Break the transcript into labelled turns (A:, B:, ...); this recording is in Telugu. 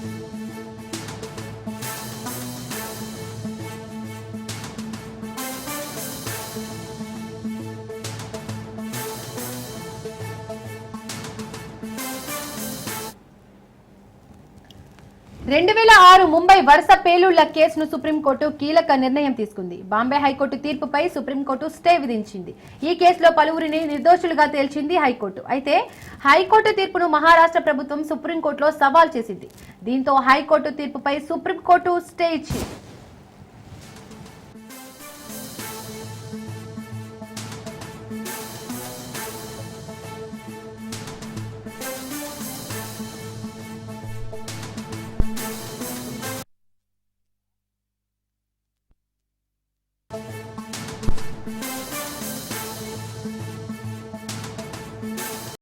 A: thank you రెండు వేల ఆరు ముంబై వరుస పేలుళ్ళ కేసును సుప్రీంకోర్టు కీలక నిర్ణయం తీసుకుంది. బాంబే హైకోర్టు తీర్పుపై సుప్రీంకోర్టు స్టే విధించింది. ఈ కేసులో పలువురిని నిర్దోషులుగా తేల్చింది హైకోర్టు. అయితే హైకోర్టు తీర్పును మహారాష్ట్ర ప్రభుత్వం సుప్రీంకోర్టులో సవాల్ చేసింది. దీంతో హైకోర్టు తీర్పుపై సుప్రీంకోర్టు స్టే ఇచ్చింది.